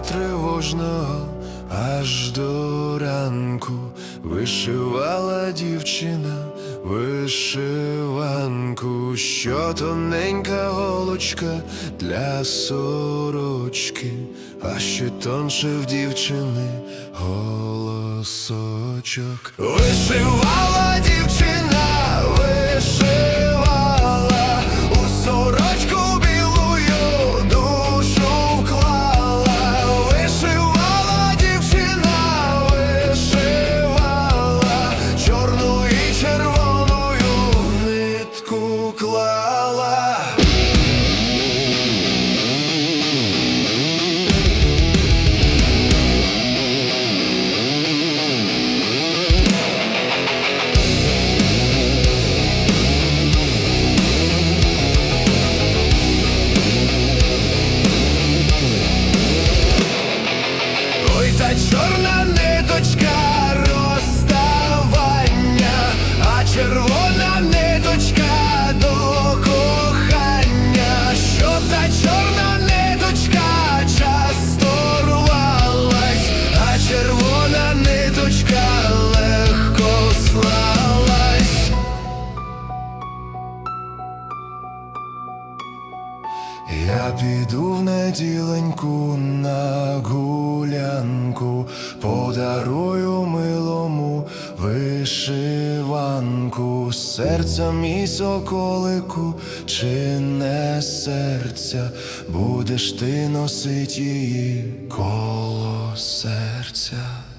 нього аж до ранку. Вишивала дівчина вишиванку, що тоненька голочка для сорочки, а ще тонше в дівчини голосочок. Вишивала дівчина, Я піду в неділеньку на гулянку, подарую милому вишиванку, серця мій соколику, чи не серця, будеш ти носить її коло серця.